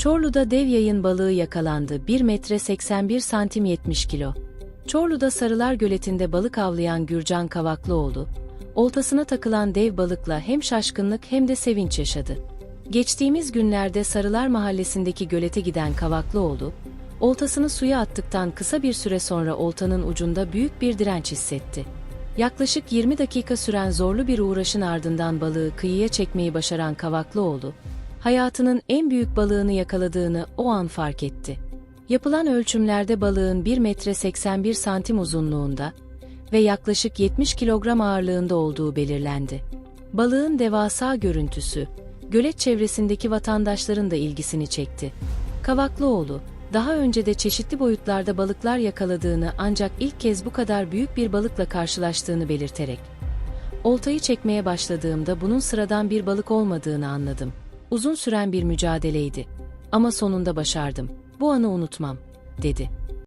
Çorlu'da dev yayın balığı yakalandı. 1 metre 81 santim 70 kilo. Çorlu'da Sarılar Göleti'nde balık avlayan Gürcan Kavaklıoğlu, oltasına takılan dev balıkla hem şaşkınlık hem de sevinç yaşadı. Geçtiğimiz günlerde Sarılar Mahallesi'ndeki gölete giden Kavaklıoğlu, oltasını suya attıktan kısa bir süre sonra oltanın ucunda büyük bir direnç hissetti. Yaklaşık 20 dakika süren zorlu bir uğraşın ardından balığı kıyıya çekmeyi başaran Kavaklıoğlu, hayatının en büyük balığını yakaladığını o an fark etti. Yapılan ölçümlerde balığın 1 metre 81 santim uzunluğunda ve yaklaşık 70 kilogram ağırlığında olduğu belirlendi. Balığın devasa görüntüsü, gölet çevresindeki vatandaşların da ilgisini çekti. Kavaklıoğlu, daha önce de çeşitli boyutlarda balıklar yakaladığını ancak ilk kez bu kadar büyük bir balıkla karşılaştığını belirterek, Oltayı çekmeye başladığımda bunun sıradan bir balık olmadığını anladım. Uzun süren bir mücadeleydi. Ama sonunda başardım. Bu anı unutmam, dedi.